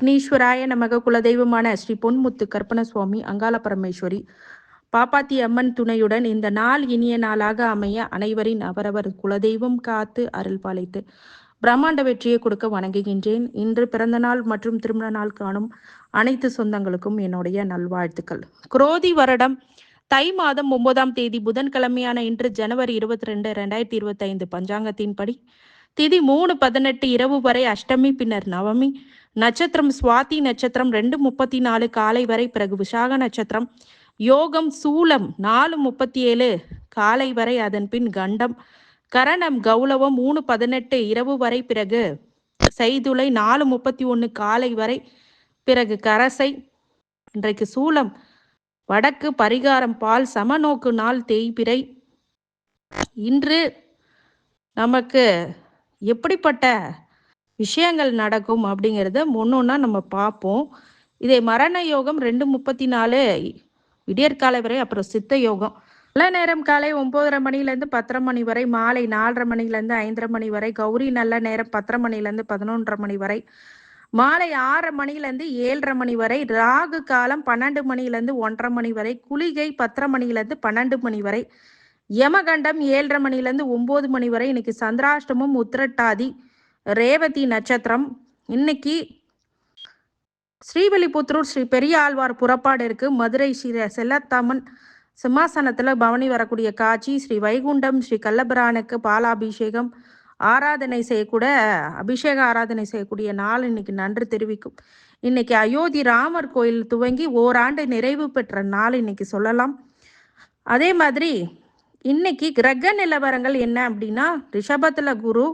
விக்னேஸ்வராய நமக குலதெய்வமான ஸ்ரீ பொன்முத்து கற்பன சுவாமி அங்காள பரமேஸ்வரி பாப்பாத்தி அம்மன் துணையுடன் இந்த நாள் இனிய நாளாக அமைய அனைவரின் அவரவர் குலதெய்வம் காத்து அருள் பாலித்து பிரம்மாண்ட வெற்றியை கொடுக்க வணங்குகின்றேன். இன்று பிறந்த நாள் மற்றும் திருமண நாள் காணும் அனைத்து சொந்தங்களுக்கும் என்னுடைய நல்வாழ்த்துக்கள். குரோதி வருடம் தை மாதம் ஒன்பதாம் தேதி புதன்கிழமையான இன்று ஜனவரி இருபத்தி ரெண்டு ரெண்டாயிரத்தி இருபத்தி ஐந்து பஞ்சாங்கத்தின்படி திதி மூணு பதினெட்டு இரவு வரை அஷ்டமி பின்னர் நவமி நட்சத்திரம் சுவாதி நட்சத்திரம் ரெண்டு முப்பத்தி நாலு காலை வரை பிறகு விசாக நட்சத்திரம். யோகம் சூலம் நாலு முப்பத்தி ஏழு காலை வரை அதன் பின் கண்டம். கரணம் கௌலவம் மூணு பதினெட்டு இரவு வரை பிறகு செய்துளை நாலு முப்பத்தி ஒன்று காலை வரை பிறகு கரசை. இன்றைக்கு சூலம் வடக்கு பரிகாரம் பால் சமநோக்கு நாள் தேய்பிறை இன்று நமக்கு எப்படிப்பட்ட விஷயங்கள் நடக்கும் அப்படிங்கிறத ஒன்றொன்னா நம்ம பார்ப்போம். இதே மரண யோகம் ரெண்டு முப்பத்தி நாலு விடியற்காலை வரை அப்புறம் சித்த யோகம். நல்ல நேரம் காலை ஒன்பதரை மணிலேருந்து பத்தரை மணி வரை மாலை நாலரை மணிலேருந்து ஐந்தரை மணி வரை கௌரி நல்ல நேரம் பத்தரை மணிலேருந்து பதினொன்றரை மணி வரை மாலை ஆறரை மணிலேருந்து ஏழரை மணி வரை ராகு காலம் பன்னெண்டு மணிலேருந்து ஒன்றரை மணி வரை குளிகை பத்தரை மணிலேருந்து பன்னெண்டு மணி வரை யமகண்டம் ஏழரை மணிலேருந்து ஒம்பது மணி வரை இன்னைக்கு சந்திராஷ்டமும் உத்திரட்டாதி ரேவதி நட்சத்திரம். இன்னைக்கு ஸ்ரீவில்லிபுத்தூர் ஸ்ரீ பெரிய ஆழ்வார் புறப்பாடு இருக்கு. மதுரை ஸ்ரீ செல்லத்தாமன் சிம்மாசனத்தில் பவனி வரக்கூடிய காட்சி. ஸ்ரீ வைகுண்டம் ஸ்ரீ கல்லபிரானுக்கு பாலாபிஷேகம். ஆராதனை செய்யக்கூட அபிஷேக ஆராதனை செய்யக்கூடிய நாள் இன்னைக்கு நன்றி தெரிவிக்கும். இன்னைக்கு அயோத்தி ராமர் கோயில் துவங்கி ஓராண்டு நிறைவு பெற்ற நாள் இன்னைக்கு சொல்லலாம். அதே மாதிரி இன்னைக்கு கிரக நிலவரங்கள் என்ன அப்படின்னா ரிஷபத்தில் குரு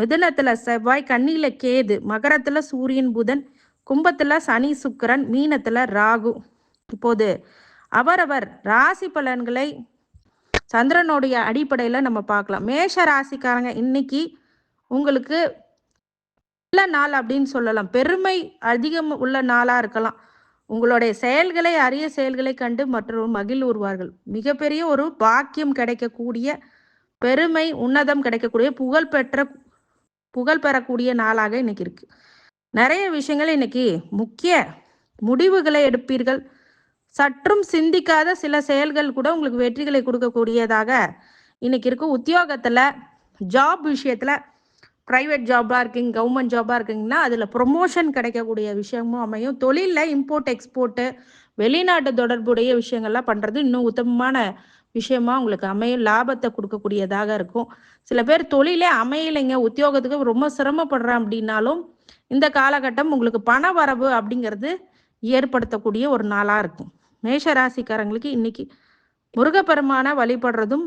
மிதுனத்துல செவ்வாய் கண்ணியில கேது மகரத்துல சூரியன் புதன் கும்பத்துல சனி சுக்கரன் மீனத்துல ராகு. இப்போது அவரவர் ராசி பலன்களை சந்திரனுடைய அடிப்படையில் நம்ம பார்க்கலாம். மேஷ ராசிக்காரங்க இன்னைக்கு உங்களுக்கு நல்ல நாள் அப்படின்னு சொல்லலாம். பெருமை அதிகம் உள்ள நாளாக இருக்கலாம். உங்களுடைய செயல்களை அரிய செயல்களை கண்டு மற்றொரு மகிழ்வுவார்கள் மிகப்பெரிய ஒரு பாக்கியம் கிடைக்கக்கூடிய பெருமை உன்னதம் கிடைக்கக்கூடிய புகழ்பெற்ற புகழ் பெறக்கூடிய நாளாக இன்னைக்கு இருக்கு. நிறைய விஷயங்கள் இன்னைக்கு முக்கிய முடிவுகளை எடுப்பீர்கள். சற்றும் சிந்திக்காத சில செயல்கள் கூட உங்களுக்கு வெற்றிகளை கொடுக்கக்கூடியதாக இன்னைக்கு இருக்கும் உத்தியோகத்தில் ஜாப் விஷயத்தில் ப்ரைவேட் ஜாபாக இருக்கீங்க கவர்மெண்ட் ஜாபாக இருக்கீங்கன்னா அதில் ப்ரொமோஷன் கிடைக்கக்கூடிய விஷயமும் அமையும். தொழிலில் இம்போர்ட் எக்ஸ்போர்ட்டு வெளிநாட்டு தொடர்புடைய விஷயங்கள்லாம் பண்ணுறது இன்னும் உத்தமமான விஷயமா உங்களுக்கு அமையும் லாபத்தை கொடுக்கக்கூடியதாக இருக்கும். சில பேர் தொழிலே அமையலைங்க உத்தியோகத்துக்கு ரொம்ப சிரமப்படுறேன் அப்படின்னாலும் இந்த காலகட்டம் உங்களுக்கு பண வரவு அப்படிங்கிறது ஏற்படுத்தக்கூடிய ஒரு நாளாக இருக்கும். மேஷ ராசிக்காரங்களுக்கு இன்னைக்கு முருகப்பெருமான வழிபடுறதும்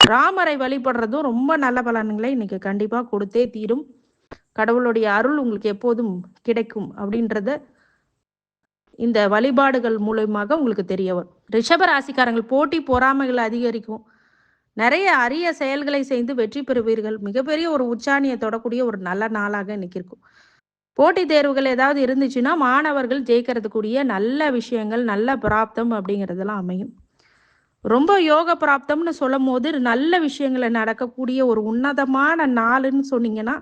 ராமரை வழிபடுறதும் ரொம்ப நல்ல பலன்களை இன்னைக்கு கண்டிப்பாக கொடுத்தே தீரும். கடவுளுடைய அருள் உங்களுக்கு எப்போதும் கிடைக்கும் அப்படின்றத இந்த வழிபாடுகள் மூலயமாக உங்களுக்கு தெரிய வரும். ரிஷப ராசிக்காரங்கள் போட்டி பொறாமைகள் அதிகரிக்கும். நிறைய அரிய செயல்களை செய்து வெற்றி பெறுவீர்கள். மிகப்பெரிய ஒரு உச்சாணியை தொடக்கூடிய ஒரு நல்ல நாளாக இன்னைக்கு இருக்கும். போட்டித் தேர்வுகள் ஏதாவது இருந்துச்சுன்னா மாணவர்கள் ஜெயிக்கிறதுக்குரிய நல்ல விஷயங்கள் நல்ல பிராப்தம் அப்படிங்கிறதெல்லாம் அமையும். ரொம்ப யோக பிராப்தம்னு சொல்லும் போது நல்ல விஷயங்களை நடக்கக்கூடிய ஒரு உன்னதமான நாளுன்னு சொன்னீங்கன்னா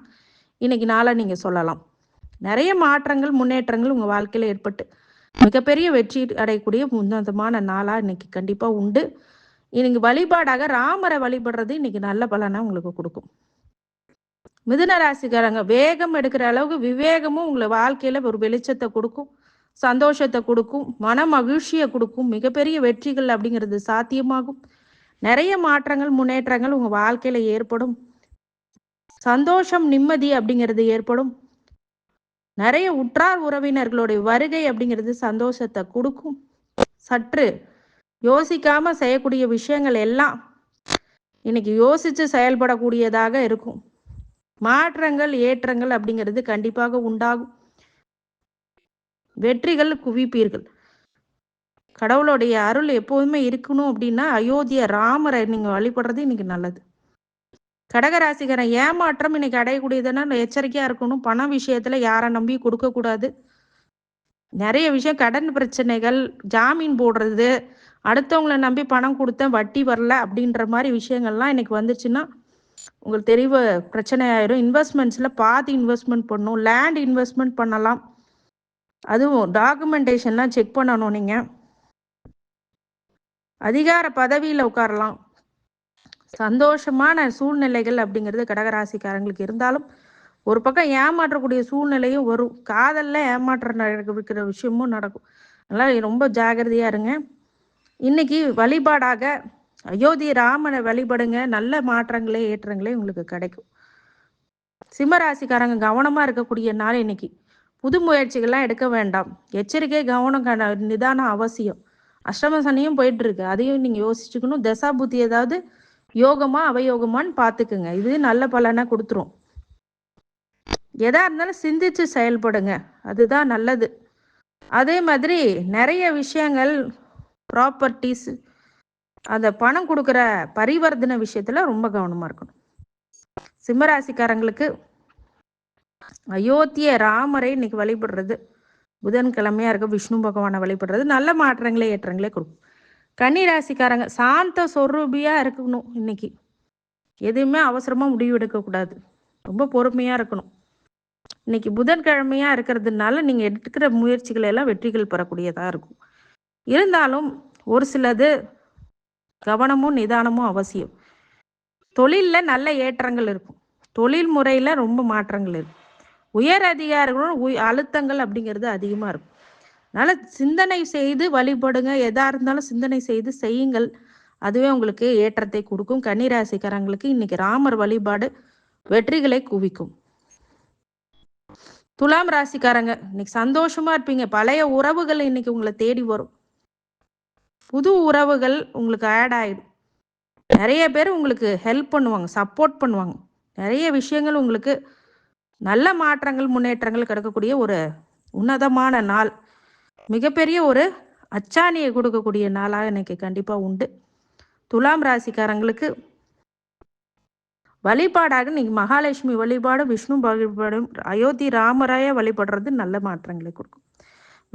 இன்னைக்கு நாளை நீங்கள் சொல்லலாம். நிறைய மாற்றங்கள் முன்னேற்றங்கள் உங்கள் வாழ்க்கையில் ஏற்பட்டு மிகப்பெரிய வெற்றி அடையக்கூடிய உன்னதமான நாளா இன்னைக்கு கண்டிப்பா உண்டு. இன்னைக்கு வழிபாடாக ராமரை வழிபடுறது இன்னைக்கு நல்ல பலனை உங்களுக்கு கொடுக்கும். மிதுன ராசிக்காரங்க வேகம் எடுக்கிற அளவுக்கு விவேகமும் உங்களை வாழ்க்கையில ஒரு வெளிச்சத்தை கொடுக்கும் சந்தோஷத்தை கொடுக்கும் மன மகிழ்ச்சியை கொடுக்கும் மிகப்பெரிய வெற்றிகள் அப்படிங்கிறது சாத்தியமாகும். நிறைய மாற்றங்கள் முன்னேற்றங்கள் உங்க வாழ்க்கையில ஏற்படும். சந்தோஷம் நிம்மதி அப்படிங்கிறது ஏற்படும். நிறைய உற்றார் உறவினர்களுடைய வருகை அப்படிங்கிறது சந்தோஷத்தை கொடுக்கும். சற்று யோசிக்காம செய்யக்கூடிய விஷயங்கள் எல்லாம் இன்னைக்கு யோசிச்சு செயல்படக்கூடியதாக இருக்கும். மாற்றங்கள் ஏற்றங்கள் அப்படிங்கிறது கண்டிப்பாக உண்டாகும். வெற்றிகள் குவிப்பீர்கள். கடவுளுடைய அருள் எப்போதுமே இருக்கணும் அப்படின்னா அயோத்திய ராமரை நீங்க வழிபடுறது இன்னைக்கு நல்லது. கடகராசிகரை ஏமாற்றம் இன்னைக்கு அடையக்கூடியதுன்னா எச்சரிக்கையா இருக்கணும். பணம் விஷயத்துல யாரை நம்பி கொடுக்க கூடாது. நிறைய விஷயம் கடன் பிரச்சனைகள் ஜாமீன் போடுறது அடுத்தவங்கள நம்பி பணம் கொடுத்தேன் வட்டி வரல அப்படின்ற மாதிரி விஷயங்கள்லாம் இன்னைக்கு வந்துச்சுன்னா உங்களுக்கு தெளிவு பிரச்சனை ஆயிரும். இன்வெஸ்ட்மெண்ட்ஸில் பாதி இன்வெஸ்ட்மெண்ட் பண்ணணும். லேண்ட் இன்வெஸ்ட்மெண்ட் பண்ணலாம். அதுவும் டாக்குமெண்டேஷன்லாம் செக் பண்ணணும் நீங்கள் அதிகார பதவியில் உட்காரலாம். சந்தோஷமான சூழ்நிலைகள் அப்படிங்கிறது கடகராசிக்காரங்களுக்கு இருந்தாலும் ஒரு பக்கம் ஏமாற்றக்கூடிய சூழ்நிலையும் வரும். காதலில் ஏமாற்றம் நடக்கிற விஷயமும் நடக்கும். அதனால் ரொம்ப ஜாகிரதையாக இருங்க. இன்னைக்கு வழிபாடாக அயோத்தி ராமனை வழிபடுங்க. நல்ல மாற்றங்களே ஏற்றங்களே உங்களுக்கு கிடைக்கும். சிம்மராசிக்காரங்க கவனமாக இருக்கக்கூடிய நாள் இன்னைக்கு. புது முயற்சிகள்லாம் எடுக்க வேண்டாம். எச்சரிக்கை கவனம் நிதானம் அவசியம். அஷ்டம சனியும் போயிட்டு இருக்கு. அதையும் நீங்கள் யோசிச்சுக்கணும். தசா புத்தி ஏதாவது யோகமா அவயோகமான்னு பார்த்துக்குங்க இது நல்ல பலனை கொடுத்துரும். எதா இருந்தாலும் சிந்திச்சு செயல்படுங்க. அதுதான் நல்லது. அதே மாதிரி நிறைய விஷயங்கள் ப்ராப்பர்ட்டிஸ் அந்த பணம் கொடுக்குற பரிவர்த்தனை விஷயத்துல ரொம்ப கவனமா இருக்கணும். சிம்மராசிக்காரங்களுக்கு அயோத்திய ராமரை இன்னைக்கு வழிபடுறது. புதன்கிழமையா இருக்க விஷ்ணு பகவானை வழிபடுறது. நல்ல மாற்றங்களே ஏற்றங்களே கொடுக்கும். கன்னி ராசிக்காரங்க சாந்த சொரூபியா இருக்கணும் இன்னைக்கு. எதுவுமே அவசரமா முடிவு எடுக்கக்கூடாது ரொம்ப பொறுமையா இருக்கணும். இன்னைக்கு புதன்கிழமையா இருக்கிறதுனால நீங்க எடுக்கிற முயற்சிகள் எல்லாம் வெற்றிகள் பெறக்கூடியதா இருக்கும். இருந்தாலும் ஒரு சிலது கவனமும் நிதானமும் அவசியம். தொழிலில் நல்ல ஏற்றங்கள் இருக்கும். தொழில் முறையில் ரொம்ப மாற்றங்கள் இருக்கும். உயர் அதிகாரிகளும் உய் அழுத்தங்கள் அப்படிங்கிறது அதிகமாக இருக்கும். அதனால் சிந்தனை செய்து வழிபடுங்க. எதா இருந்தாலும் சிந்தனை செய்து செய்யுங்கள். அதுவே உங்களுக்கு ஏற்றத்தை கொடுக்கும். கன்னிராசிக்காரங்களுக்கு இன்னைக்கு ராமர் வழிபாடு வெற்றிகளை குவிக்கும். துலாம் ராசிக்காரங்க இன்னைக்கு சந்தோஷமா இருப்பீங்க. பழைய உறவுகள் இன்னைக்கு உங்களை தேடி வரும். புது உறவுகள் உங்களுக்கு ஆட் ஆயிடும். நிறைய பேர் உங்களுக்கு ஹெல்ப் பண்ணுவாங்க சப்போர்ட் பண்ணுவாங்க. நிறைய விஷயங்கள் உங்களுக்கு நல்ல மாற்றங்கள் முன்னேற்றங்கள் கிடைக்கக்கூடிய ஒரு உன்னதமான நாள். மிகப்பெரிய ஒரு அச்சாணியை கொடுக்கக்கூடிய நாளாக இன்னைக்கு கண்டிப்பாக உண்டு. துலாம் ராசிக்காரங்களுக்கு வழிபாடாக நீங்கள் மகாலட்சுமி வழிபாடு விஷ்ணு வழிபாடும் அயோத்தி ராமராய வழிபடுறது நல்ல மாற்றங்களை கொடுக்கும்.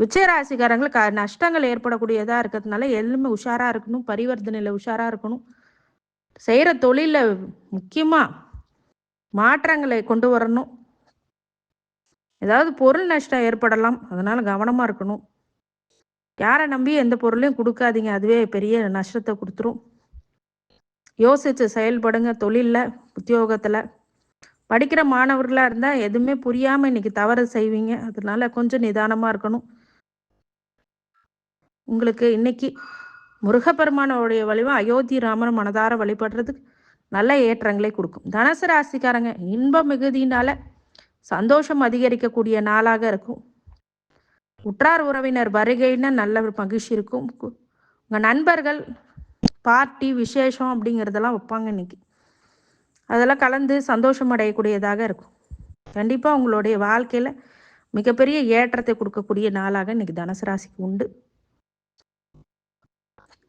விச்சய ராசிக்காரங்களுக்கு நஷ்டங்கள் ஏற்படக்கூடியதாக இருக்கிறதுனால எல்லாமே உஷாராக இருக்கணும் பரிவர்த்தனையில் உஷாராக இருக்கணும். செய்கிற தொழிலில் முக்கியமாக மாற்றங்களை கொண்டு வரணும். ஏதாவது பொருள் நஷ்டம் ஏற்படலாம் அதனால கவனமாக இருக்கணும். யாரை நம்பி எந்த பொருளையும் கொடுக்காதீங்க. அதுவே பெரிய நஷ்டத்தை கொடுத்துரும். யோசித்து செயல்படுங்க. தொழிலில் உத்தியோகத்தில். படிக்கிற மாணவர்களாக இருந்தால் எதுவுமே புரியாமல் இன்னைக்கு தவறு செய்வீங்க. அதனால கொஞ்சம் நிதானமாக இருக்கணும். உங்களுக்கு இன்னைக்கு முருகப்பெருமானோடைய வழிவா அயோத்தி ராமர் மனதார வழிபடுறதுக்கு நல்ல ஏற்றங்களை கொடுக்கும். தனுசு ராசிக்காரங்க இன்பம் மிகுதினால சந்தோஷம் அதிகரிக்கக்கூடிய நாளாக இருக்கும். உற்றார் உறவினர் வருகைன்னு நல்ல ஒரு மகிழ்ச்சி இருக்கும். உங்கள் நண்பர்கள் பார்ட்டி விசேஷம் அப்படிங்கிறதெல்லாம் வைப்பாங்க இன்னைக்கு. அதெல்லாம் கலந்து சந்தோஷம் அடையக்கூடியதாக இருக்கும். கண்டிப்பாக உங்களுடைய வாழ்க்கையில் மிகப்பெரிய ஏற்றத்தை கொடுக்கக்கூடிய நாளாக இன்னைக்கு தனுசு ராசிக்கு உண்டு.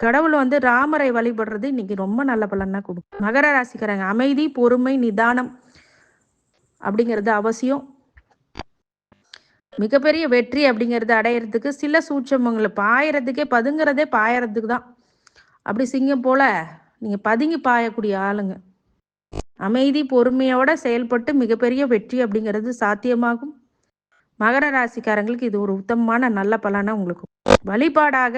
கடவுள் வந்து ராமரை வழிபடுறது இன்னைக்கு ரொம்ப நல்ல பலனாக கொடுக்கும். மகர ராசிக்காரங்க அமைதி பொறுமை நிதானம் அப்படிங்கிறது அவசியம். மிகப்பெரிய வெற்றி அப்படிங்கிறது அடையிறதுக்கு சில சூட்சமங்களை. பாயறதுக்கே பதுங்கிறதே பாயறதுக்கு தான். அப்படி சிங்கம் போல நீங்க பதுங்கி பாயக்கூடிய ஆளுங்க. அமைதி பொறுமையோட செயல்பட்டு மிகப்பெரிய வெற்றி அப்படிங்கிறது சாத்தியமாகும். மகர ராசிக்காரங்களுக்கு இது ஒரு உத்தமமான நல்ல பலனா உங்களுக்கு வழிபாடாக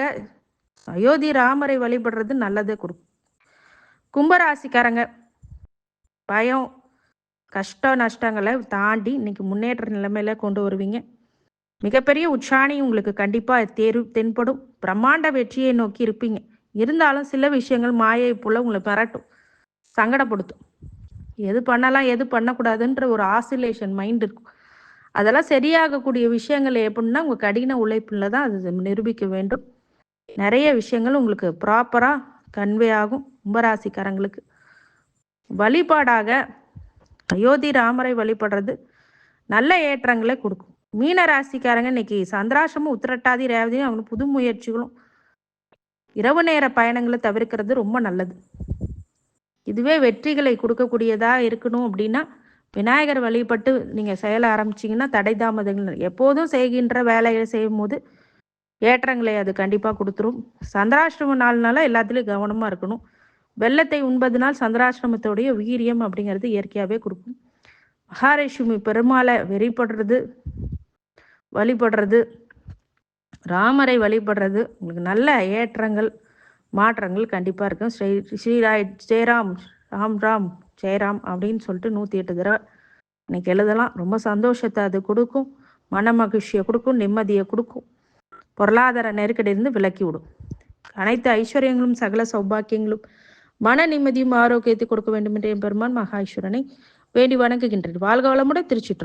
அயோத்தி ராமரை வழிபடுறது நல்லதே கொடுக்கும். கும்பராசிக்காரங்க பயம் கஷ்ட நஷ்டங்களை தாண்டி இன்னைக்கு முன்னேற்ற நிலைமையில கொண்டு வருவீங்க. மிகப்பெரிய உச்சாணி உங்களுக்கு கண்டிப்பாக தேர்வு தென்படும். பிரம்மாண்ட வெற்றியை நோக்கி இருப்பீங்க. இருந்தாலும் சில விஷயங்கள் மாயை போல உங்களை மிரட்டும். சங்கடப்படுத்தும். எது பண்ணலாம் எது பண்ணக்கூடாதுன்ற ஒரு ஆசிலேஷன் மைண்ட் இருக்கும். அதெல்லாம் சரியாகக்கூடிய விஷயங்கள் எப்படின்னா உங்கள் கடின உழைப்பில் தான் அது நிரூபிக்க வேண்டும். நிறைய விஷயங்கள் உங்களுக்கு ப்ராப்பராக கன்வே ஆகும் கும்பராசிக்காரங்களுக்கு. வழிபாடாக அயோத்தி ராமரை வழிபடுறது நல்ல ஏற்றங்களை கொடுக்கும். மீன ராசிக்காரங்க இன்னைக்கு சந்திராசமும் உத்திரட்டாதி ரேவதியும் அவங்க புது முயற்சிகளும். இரவு நேர பயணங்களை தவிர்க்கிறது ரொம்ப நல்லது. இதுவே வெற்றிகளை கொடுக்கக்கூடியதா இருக்கணும் அப்படின்னா விநாயகர் வழிபட்டு நீங்க செயல ஆரம்பிச்சீங்கன்னா தடை தாமதங்கள் எப்போதும் செய்கின்ற வேலைகளை செய்யும் போது ஏற்றங்களை அது கண்டிப்பாக கொடுத்துரும். சந்திராஷ்டம நாள்னால எல்லாத்துலேயும் கவனமாக இருக்கணும். வெள்ளத்தை உண்பதுனால் சந்திராசிரமத்தோடைய வீரியம் அப்படிங்கிறது இயற்கையாகவே கொடுக்கும். மகாலட்சுமி பெருமாளை வெறிப்படுறது வழிபடுறது ராமரை வழிபடுறது உங்களுக்கு நல்ல ஏற்றங்கள் மாற்றங்கள் கண்டிப்பாக இருக்கும். ஸ்ரீ ஸ்ரீராய் ஜெயராம் ராம் ராம் ஜெயராம் அப்படின்னு சொல்லிட்டு நூற்றி எட்டு தடவை இன்னைக்கு எழுதலாம். ரொம்ப சந்தோஷத்தை அது கொடுக்கும். மன மகிழ்ச்சியை கொடுக்கும். நிம்மதியை கொடுக்கும். பொருளாதார நெருக்கடியிலிருந்து விலக்கி விடும். அனைத்து ஐஸ்வர்யங்களும் சகல சௌபாக்கியங்களும் மன நிம்மதியும் ஆரோக்கியத்தை கொடுக்க வேண்டும் என்ற என் பெருமான் மகா வேண்டி வணங்குகின்றேன். வாழ்க வளமுடன் திருச்சிட்டு